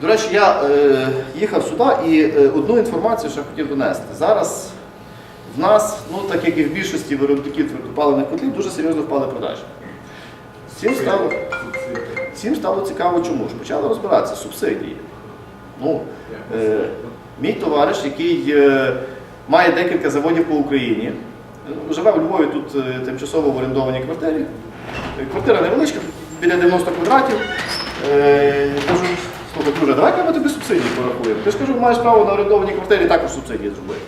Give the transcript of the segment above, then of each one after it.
до речі, я е, їхав сюди і е, одну інформацію ще хотів донести. Зараз в нас, ну так як і в більшості виробників твердопаливних котлів, дуже серйозно впали продажі. Всім стало, всім стало цікаво, чому ж почали розбиратися субсидії. Ну, е, мій товариш, який е, має декілька заводів по Україні, живе у Львові тут е, тимчасово в орендованій квартирі. Квартира невеличка, біля 90 квадратів. Е, кажу, слухай, друже, давай ми тобі субсидії порахуємо. Ти ж кажу, маєш право на орендованій квартирі також субсидії зробити.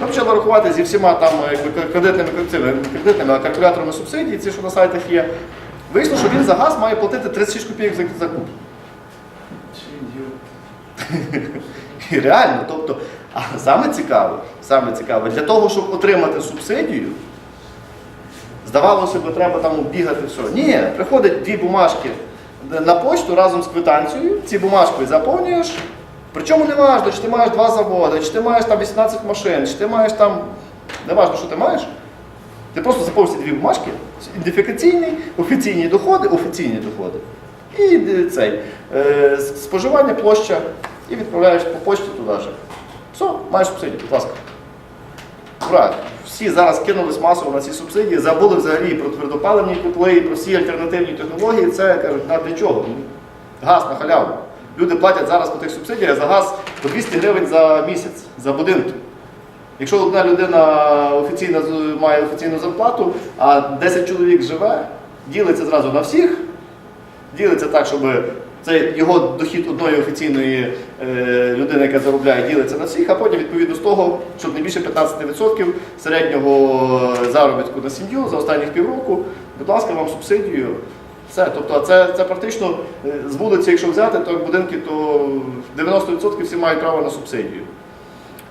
Ми почали рахувати зі всіма там е, кредитними, кредитними калькуляторами субсидій, ці, що на сайтах є. Вийшло, що він за газ має платити 36 копійок за, за куб. І реально, тобто, а саме цікаве, саме цікаве, для того, щоб отримати субсидію, здавалося б, треба там бігати все. Ні, приходять дві бумажки на почту разом з квитанцією, ці бумажки заповнюєш. Причому не важливо, чи ти маєш два заводи, чи ти маєш там 18 машин, чи ти маєш там. Не важливо, що ти маєш. Ти просто заповнюєш ці дві бумажки, ідентифікаційні, офіційні доходи, офіційні доходи. І цей е, споживання площа і відправляєш по почті туди же. Все, маєш субсидію, будь ласка. Ура! Всі зараз кинулись масово на ці субсидії, забули взагалі про твердопаливні котли, і про всі альтернативні технології. Це кажуть, на для чого? Ну, Газ на халяву. Люди платять зараз по тих субсидіях за газ по 200 гривень за місяць за будинки. Якщо одна людина офіційно має офіційну зарплату, а 10 чоловік живе, ділиться зразу на всіх, ділиться так, щоб це його дохід одної офіційної е, людини, яка заробляє, ділиться на всіх, а потім відповідно з того, щоб не більше 15% середнього заробітку на сім'ю за останніх півроку, будь ласка, вам субсидію. Все. Тобто це, це практично е, з вулиці, якщо взяти, то будинки, то 90% всі мають право на субсидію.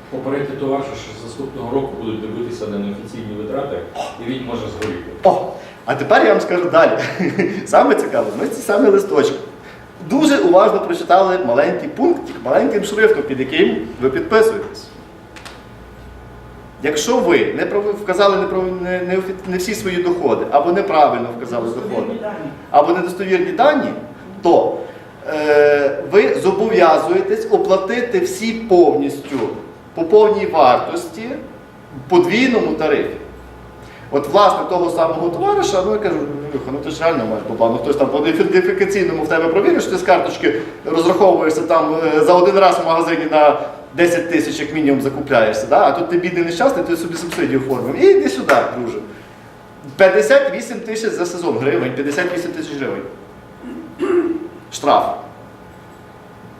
Попередити товариша, що з наступного року будуть дивитися на неофіційні витрати, і він може згоріти. О, а тепер я вам скажу далі. Саме цікаве, ми ці самі листочки. Дуже уважно прочитали маленький пунктик, маленьким шрифтом, під яким ви підписуєтесь. Якщо ви не вказали не, не, не всі свої доходи, або неправильно вказали доходи, або недостовірні дані, то е, ви зобов'язуєтесь оплатити всі повністю по повній вартості в подвійному тарифі. От власне того самого товариша, ну я кажу, ну ти ж реально маєш по плану. Хтось там по ідентифікаційному в тебе провіриш, ти з карточки розраховуєшся там е, за один раз в магазині на 10 тисяч як мінімум закупляєшся, да? а тут ти бідний нещасний, ти собі субсидію оформив. І йди сюди, друже. 58 тисяч за сезон гривень, 58 тисяч гривень. Штраф.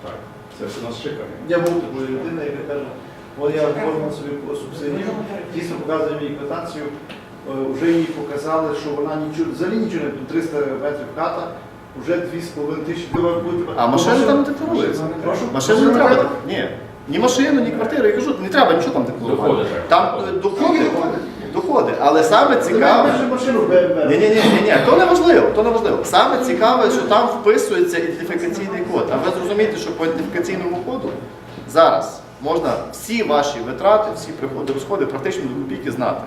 Так, це все нас чекає. Я був такою людиною, яка каже, от я оформив собі субсидію, дійсно показує мені квитанцію, вже їй показали, що вона нічого, взагалі нічого не тут 300 метрів хата, вже 2,5 тисячі. Ви будете- А машини там не декларуються. Прошу? Машини не треба. Ні. Ні машину, ні квартиру. Я кажу, не треба нічого там декларувати. Доходи. Там е, доходи, доходи. Але саме цікаве. Цікаво. Ні, ні, ні, ні, ні, то не важливо, то не важливо. Саме цікаве, що там вписується ідентифікаційний код. А ви зрозумієте, що по ідентифікаційному коду зараз можна всі ваші витрати, всі приходи, розходи практично до копійки знати.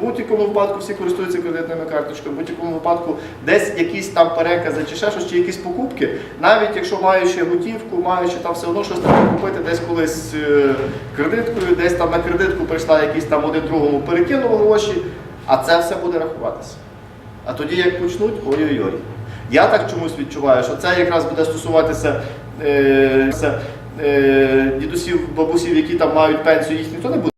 Будь-якому випадку всі користуються кредитними карточками, в будь-якому випадку десь якісь там перекази чи ще щось, чи якісь покупки, навіть якщо маючи готівку, маючи там все одно щось треба купити десь колись е, кредиткою, десь там на кредитку прийшла якийсь там один другому перекинув гроші, а це все буде рахуватися. А тоді як почнуть, ой-ой-ой. Я так чомусь відчуваю, що це якраз буде стосуватися е, е, дідусів, бабусів, які там мають пенсію, їх ніхто не буде.